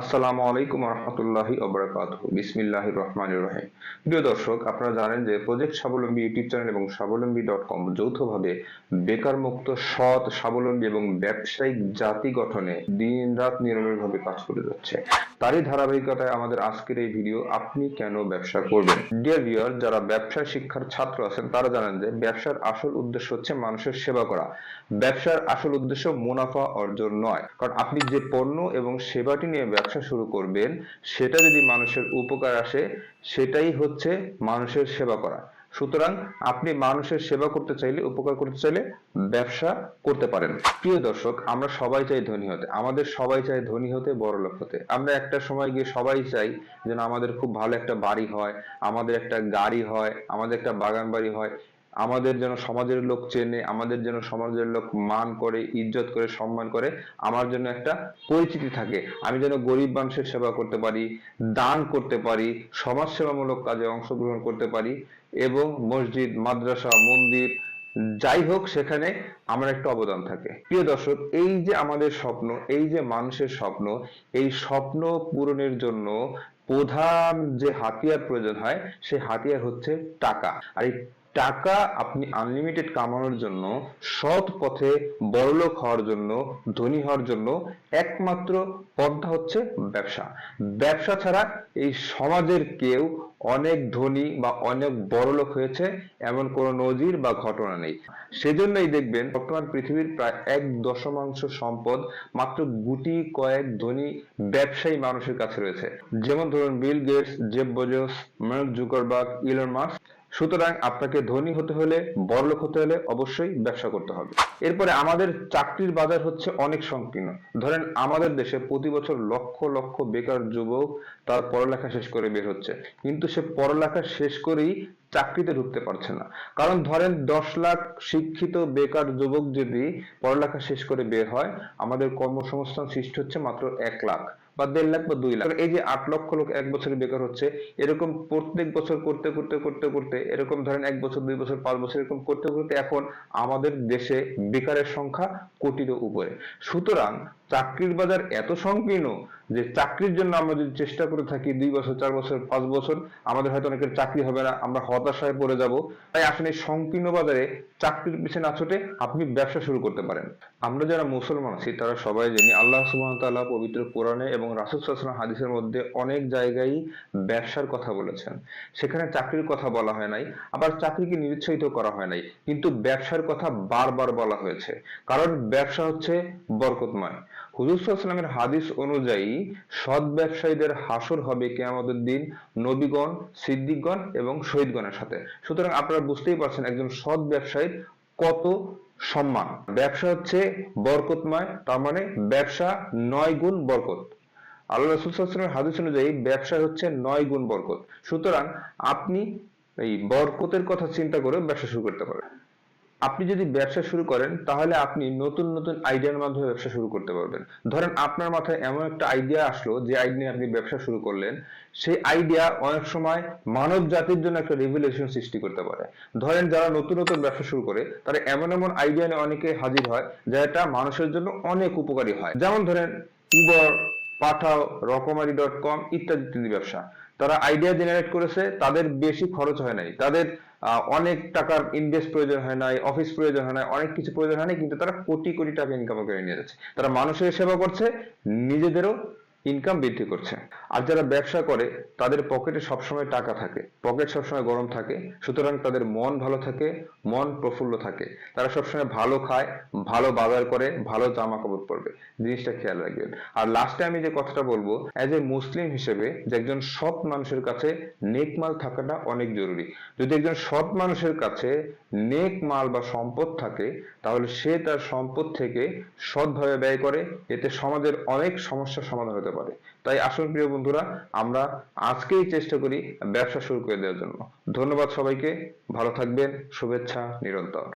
আসসালামু আলাইকুম রহমতুল্লাহি অবরাকাত বিসমিল্লাহ রহিম। প্রিয় দর্শক, আপনারা জানেন যে প্রজেক্ট স্বাবলম্বী ইউটিউব চ্যানেল এবং স্বাবলম্বী ডট কম যৌথভাবে বেকার মুক্ত সৎ স্বাবলম্বী এবং ব্যবসায়িক জাতি গঠনে দিন রাত কাজ করে যাচ্ছে। তারই ধারাবাহিকতায় আমাদের আজকের এই ভিডিও, আপনি কেন ব্যবসা করবেন? ডিয়ার ভিউয়ার যারা ব্যবসা শিক্ষার ছাত্র আছেন, তারা জানেন যে ব্যবসার আসল উদ্দেশ্য হচ্ছে মানুষের সেবা করা। ব্যবসার আসল উদ্দেশ্য মুনাফা অর্জন নয়। কারণ আপনি যে পণ্য এবং সেবাটি নিয়ে ব্যবসা শুরু করবেন, সেটা যদি মানুষের উপকার আসে, সেটাই হচ্ছে মানুষের সেবা করা। সুতরাং আপনি মানুষের সেবা করতে চাইলে, উপকার করতে চাইলে ব্যবসা করতে পারেন। প্রিয় দর্শক, আমরা সবাই চাই ধনী হতে। আমাদের সবাই চাই ধনী হতে, বড় লোক হতে। আমরা একটা সময় গিয়ে সবাই চাই যেন আমাদের খুব ভালো একটা বাড়ি হয়, আমাদের একটা গাড়ি হয়, আমাদের একটা বাগান বাড়ি হয়। আমাদের যেন সমাজের লোক চেনে, আমাদের যেন সমাজের লোক মান করে, ইজ্জত করে, সম্মান করে, আমার জন্য একটা পরিচিতি থাকে। আমি যেন গরিব মানুষের সেবা করতে পারি, দান করতে পারি সমাজ সেবামূলক কাজে অংশগ্রহণ করতে পারি এবং মসজিদ, মাদ্রাসা, মন্দির, যাই হোক, সেখানে আমার একটা অবদান থাকে। প্রিয় দর্শক, এই যে আমাদের স্বপ্ন, এই যে মানুষের স্বপ্ন, এই স্বপ্ন পূরণের জন্য প্রধান যে হাতিয়ার প্রয়োজন হয় সেই হাতিয়ার হচ্ছে টাকা। আর এই টাকা আপনি আনলিমিটেড কামানোর জন্য, সৎ পথে বড়লোক হওয়ার জন্য, ধনী হওয়ার জন্য একমাত্র পন্থা হচ্ছে ব্যবসা। ব্যবসা ছাড়া এই সমাজের কেউ অনেক ধনী বা অনেক বড়লোক হয়েছে, এমন কোন নজির বা ঘটনা নেই। সেজন্যই দেখবেন, বর্তমান পৃথিবীর প্রায় এক দশমাংশ সম্পদ মাত্র গুটি কয়েক ধনী ব্যবসায়ী মানুষের কাছে রয়েছে। যেমন ধরুন Bill Gates Jeff Bezos Mark Zuckerberg Elon Musk সুতরাং আপনাকে ধনী হতে হলে বড়লোক হতে হলে অবশ্যই ব্যবসা করতে হবে। এরপরে আমাদের চাকরির বাজার হচ্ছে অনেক সংকীর্ণ। ধরেন আমাদের দেশে প্রতি বছর লক্ষ লক্ষ বেকার যুবক তার পড়ালেখা শেষ করে বের হচ্ছে। কিন্তু সে পড়ালেখা শেষ করেই চাকরিতে ঢুকতে পারছে না। কারণ ধরেন দশ লাখ শিক্ষিত বেকার যুবক যদি পড়ালেখা শেষ করে বের হয়, আমাদের কর্মসংস্থান সৃষ্টি হচ্ছে মাত্র এক লাখ। বা দেড় লাখ বা দুই লাখ। এই যে আট লক্ষ লোক এক বছরে বেকার হচ্ছে, এরকম প্রত্যেক বছর করতে করতে করতে করতে, এরকম ধরেন এক বছর, দুই বছর, পাঁচ বছর এরকম করতে করতে এখন আমাদের দেশে বেকারের সংখ্যা কোটির উপরে। সুতরাং চাকরির বাজার এত সংকীর্ণ যে চাকরির জন্য আমরা যদি চেষ্টা করে থাকি দুই বছর, চার বছর, পাঁচ বছর, আমাদের হয়তো অনেকের চাকরি হবে না, আমরা হতাশায় পড়ে যাব। তাই আসলে এই সংকীর্ণ বাজারে চাকরির পিছনে না ছুটে আপনি ব্যবসা শুরু করতে পারেন। আমরা যারা মুসলমান আছি তারা সবাই জানি আল্লাহ সুবহান তাআলা পবিত্র কোরআনে এবং রাসূল সাল্লাল্লাহু হাদিসের মধ্যে অনেক জায়গায় ব্যবসার কথা বলেছেন। সেখানে চাকরির কথা বলা হয় নাই, আবার চাকরিকে নিরুৎসাহিত করা হয় নাই, কিন্তু ব্যবসার কথা বারবার বলা হয়েছে। কারণ ব্যবসা হচ্ছে বরকতময়। হুজুর সাল্লামের হাদিস অনুযায়ী সৎ ব্যবসায়ীদের হাসর হবে কেয়ামতের দিন নবীগণ, সিদ্দিকগণ এবং শহীদগণের সাথে। সুতরাং আপনারা বুঝতেই পারছেন একজন সৎ ব্যবসায়ীর কত সম্মান। ব্যবসা হচ্ছে বরকতময়, তার মানে ব্যবসা নয় গুণ বরকত। আল্লাহ রসুল হাদিস অনুযায়ী ব্যবসা হচ্ছে নয় গুণ বরকত। সুতরাং আপনি এই বরকতের কথা চিন্তা করে ব্যবসা শুরু করতে পারেন। আপনি যদি ব্যবসা শুরু করেন, তাহলে আপনি নতুন নতুন আইডিয়ার মাধ্যমে ব্যবসা শুরু করতে পারবেন। ধরেন আপনার মাথায় এমন একটা আইডিয়া আসলো যে আইডিয়া আপনি ব্যবসা শুরু করলেন, সেই আইডিয়া অনেক সময় মানব জাতির জন্য একটা রেভুলেশন সৃষ্টি করতে পারে। ধরেন যারা নতুন নতুন ব্যবসা শুরু করে, তারা এমন এমন আইডিয়া নিয়ে অনেকে হাজির হয়, যেটা মানুষের জন্য অনেক উপকারী হয়। যেমন ধরেন উবর পাঠাও, রকমারি ডট কম ইত্যাদি ইত্যাদি ব্যবসা। তারা আইডিয়া জেনারেট করেছে, তাদের বেশি খরচ হয় নাই। তাদের অনেক টাকার ইনভেস্ট প্রয়োজন হয় নাই অফিস প্রয়োজন হয় নাই, অনেক কিছু প্রয়োজন হয় নাই, কিন্তু তারা কোটি কোটি টাকা ইনকাম করে নিয়ে যাচ্ছে। তারা মানুষের সেবা করছে, নিজেদেরও ইনকাম বৃদ্ধি করছে। আর যারা ব্যবসা করে, তাদের পকেটে সবসময় টাকা থাকে। পকেট সবসময় গরম থাকে। সুতরাং তাদের মন ভালো থাকে, মন প্রফুল্ল থাকে। তারা সবসময় ভালো খায়, ভালো বাজার করে, ভালো জামা কাপড় পরবে। জিনিসটা খেয়াল রাখবেন। আর লাস্টে আমি যে কথাটা বলব অ্যাজ এ মুসলিম হিসেবে যে একজন সৎ মানুষের কাছে নেক মাল থাকাটা অনেক জরুরি। যদি একজন সৎ মানুষের কাছে নেক মাল বা সম্পদ থাকে, তাহলে সে তার সম্পদ থেকে সৎভাবে ব্যয় করে। এতে সমাজের অনেক সমস্যার সমাধান হতে পারে। তাই আসুন প্রিয় বন্ধুরা, আমরা আজকেই চেষ্টা করি ব্যবসা শুরু করে দেওয়ার জন্য। ধন্যবাদ সবাইকে, ভালো থাকবেন, শুভেচ্ছা নিরন্তর।